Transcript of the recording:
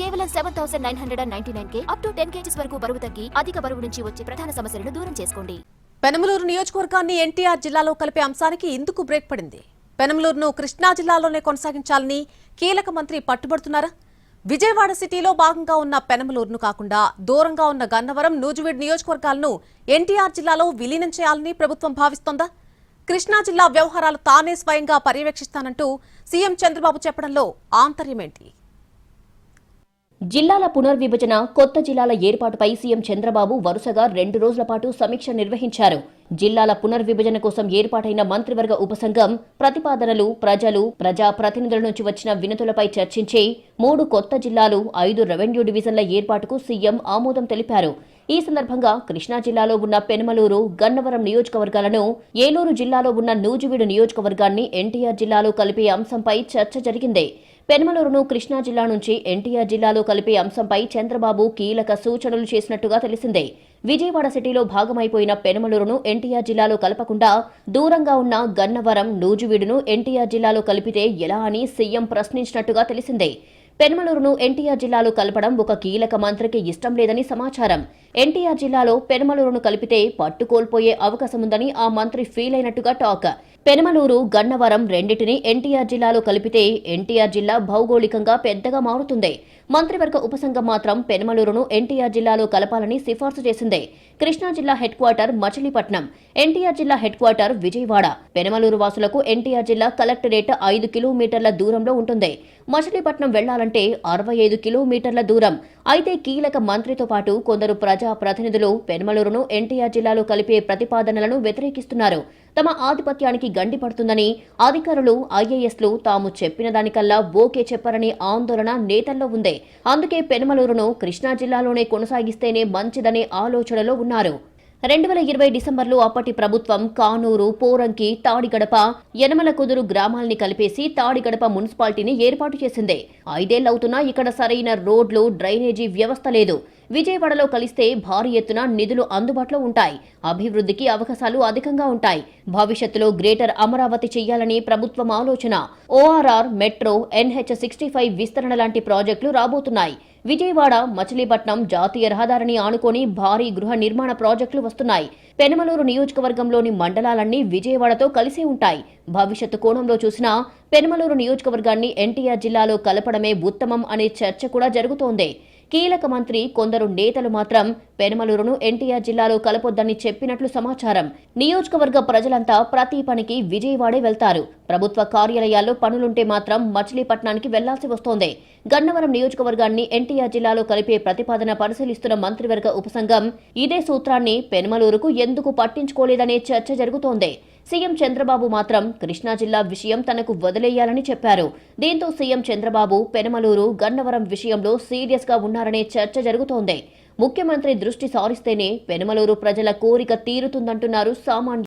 కేవలం seven thousand nine hundred and ninety nine K up to ten kgs వరకు బరువు తగ్గి అధిక బరువు నుంచి వచ్చే ప్రధాన సమస్యలను దూరం చేసుకోండి. పెనమలూరు నియోజకవర్గాన్ని ఎన్టీఆర్ జిల్లాలో కలిపే అంశానికి ఇందుకు బ్రేక్ పడింది. పెనమలూరును కృష్ణా జిల్లాలోనే కొనసాగించాలని కీలక మంత్రి పట్టుబడుతున్నారా? విజయవాడ సిటీలో భాగంగా ఉన్న పెనమలూరును కాకుండా దూరంగా ఉన్న గన్నవరం నూజివీడ్ నియోజకవర్గాలను ఎన్టీఆర్ జిల్లాలో విలీనం చేయాలని ప్రభుత్వం భావిస్తోందా? కృష్ణా జిల్లా వ్యవహారాలు తానే స్వయంగా పర్యవేక్షిస్తానంటూ సీఎం చంద్రబాబు చెప్పడంలో ఆంతర్యమేంటి? జిల్లాల పునర్విభజన కొత్త జిల్లాల ఏర్పాటుపై సీఎం చంద్రబాబు వరుసగా రెండు రోజుల పాటు సమీక్ష నిర్వహించారు. జిల్లాల పునర్విభజన కోసం ఏర్పాటైన మంత్రివర్గ ఉపసంఘం ప్రతిపాదనలు ప్రజలు ప్రజా ప్రతినిధుల నుంచి వచ్చిన వినతులపై చర్చించి మూడు కొత్త జిల్లాలు ఐదు రెవెన్యూ డివిజన్ల ఏర్పాటుకు సీఎం ఆమోదం తెలిపారు. ఈ సందర్భంగా కృష్ణా జిల్లాలో ఉన్న పెనమలూరు గన్నవరం నియోజకవర్గాలను ఏలూరు జిల్లాలో ఉన్న నూజివీడు నియోజకవర్గాన్ని ఎన్టీఆర్ జిల్లాలో కలిపే అంశంపై చర్చ జరిగింది. పెనమలూరును కృష్ణా జిల్లా నుంచి ఎన్టీఆర్ జిల్లాలో కలిపే అంశంపై చంద్రబాబు కీలక సూచనలు చేసినట్టుగా తెలిసిందే. విజయవాడ సిటీలో భాగమైపోయిన పెనమలూరును ఎన్టీఆర్ జిల్లాలో కలపకుండా దూరంగా ఉన్న గన్నవరం నూజివీడును ఎన్టీఆర్ జిల్లాలో కలిపితే ఎలా అని సీఎం ప్రశ్నించినట్టుగా తెలిసిందే. పెనమలూరును ఎన్టీఆర్ జిల్లాలో కలపడం ఒక కీలక మంత్రికి ఇష్టం లేదని సమాచారం. ఎన్టీఆర్ జిల్లాలో పెనమలూరును కలిపితే పట్టు కోల్పోయే అవకాశముందని ఆ మంత్రి ఫీల్ అయినట్టుగా టాక్. పెనమలూరు గన్నవరం రెండింటిని ఎన్టీఆర్ జిల్లాలో కలిపితే ఎన్టీఆర్ జిల్లా భౌగోళికంగా పెద్దగా మారుతుంది. మంత్రివర్గ ఉపసంఘం మాత్రం పెనమలూరును ఎన్టీఆర్ జిల్లాలో కలపాలని సిఫార్సు చేసింది. కృష్ణా జిల్లా హెడ్ క్వార్టర్ మచిలీపట్నం ఎన్టీఆర్ జిల్లా హెడ్ క్వార్టర్ విజయవాడ. పెనమలూరు వాసులకు ఎన్టీఆర్ జిల్లా కలెక్టరేట్ ఐదు కిలోమీటర్ల దూరంలో ఉంటుంది. మచిలీపట్నం వెళ్ళాలంటే అరవై ఐదు కిలోమీటర్ల దూరం. అయితే కీలక మంత్రితో పాటు కొందరు ప్రజా ప్రతినిధులు పెనమలూరును ఎన్టీఆర్ జిల్లాలో కలిపే ప్రతిపాదనలను వ్యతిరేకిస్తున్నారు. తమ ఆధిపత్యానికి గండి పడుతుందని అధికారులు ఐఏఎస్లు తాము చెప్పిన దానికల్లా ఓకే చెప్పరని ఆందోళన నేతల్లో ఉంది. అందుకే పెనమలూరును కృష్ణా జిల్లాలోనే కొనసాగిస్తేనే మంచిదనే ఆలోచనలో పేర్కొన్నారు రెండు వేల ఇరవై డిసెంబర్లో అప్పటి ప్రభుత్వం కానూరు పోరంకి తాడిగడప యనమల కుదురు గ్రామాల్ని కలిపేసి తాడిగడప మున్సిపాలిటీని ఏర్పాటు చేసింది. ఐదేళ్ళవుతున్నా ఇక్కడ సరైన రోడ్లు డ్రైనేజీ వ్యవస్థ లేదు. విజయవాడలో కలిస్తే భారీ ఎత్తున నిధులు అందుబాటులో ఉంటాయి. అభివృద్ధికి అవకాశాలు అధికంగా ఉంటాయి. భవిష్యత్తులో గ్రేటర్ అమరావతి చేయాలని ప్రభుత్వం ఆలోచన. ORR metro NH sixty five విస్తరణ లాంటి ప్రాజెక్టులు రాబోతున్నాయి. విజయవాడ మచిలీపట్నం జాతీయ రహదారిని ఆనుకొని భారీ గృహ నిర్మాణ ప్రాజెక్టులు వస్తున్నాయి. పెనమలూరు నియోజకవర్గంలోని మండలాలన్నీ విజయవాడతో కలిసి ఉంటాయి. భవిష్యత్తు కోణంలో చూసినా పెనమలూరు నియోజకవర్గాన్ని ఎన్టీఆర్ జిల్లాలో కలపడమే ఉత్తమం అనే చర్చ కూడా జరుగుతోంది. కీలక మంత్రి కొందరు నేతలు మాత్రం పెనమలూరును ఎన్టీఆర్ జిల్లాలో కలపొద్దని చెప్పినట్లు సమాచారం. నియోజకవర్గ ప్రజలంతా ప్రతి పనికి విజయవాడే వెళ్తారు. ప్రభుత్వ కార్యాలయాల్లో పనులుంటే మాత్రం మచిలీపట్నానికి వెళ్ళాల్సి వస్తోంది. గన్నవరం నియోజకవర్గాన్ని ఎన్టీఆర్ జిల్లాలో కలిపే ప్రతిపాదన పరిశీలిస్తున్న మంత్రివర్గ ఉపసంఘం ఇదే సూత్రాన్ని పెనమలూరుకు ఎందుకు పట్టించుకోలేదనే చర్చ జరుగుతోంది. సీఎం చంద్రబాబు మాత్రం కృష్ణా జిల్లా విషయం తనకు వదిలేయాలని చెప్పారు. దీంతో సీఎం చంద్రబాబు పెనమలూరు గన్నవరం విషయంలో సీరియస్గా ఉన్నారనే చర్చ జరుగుతోంది. ముఖ్యమంత్రి దృష్టి సారిస్తేనే పెనమలూరు ప్రజల కోరిక తీరుతుందంటున్నారు సామాన్యులు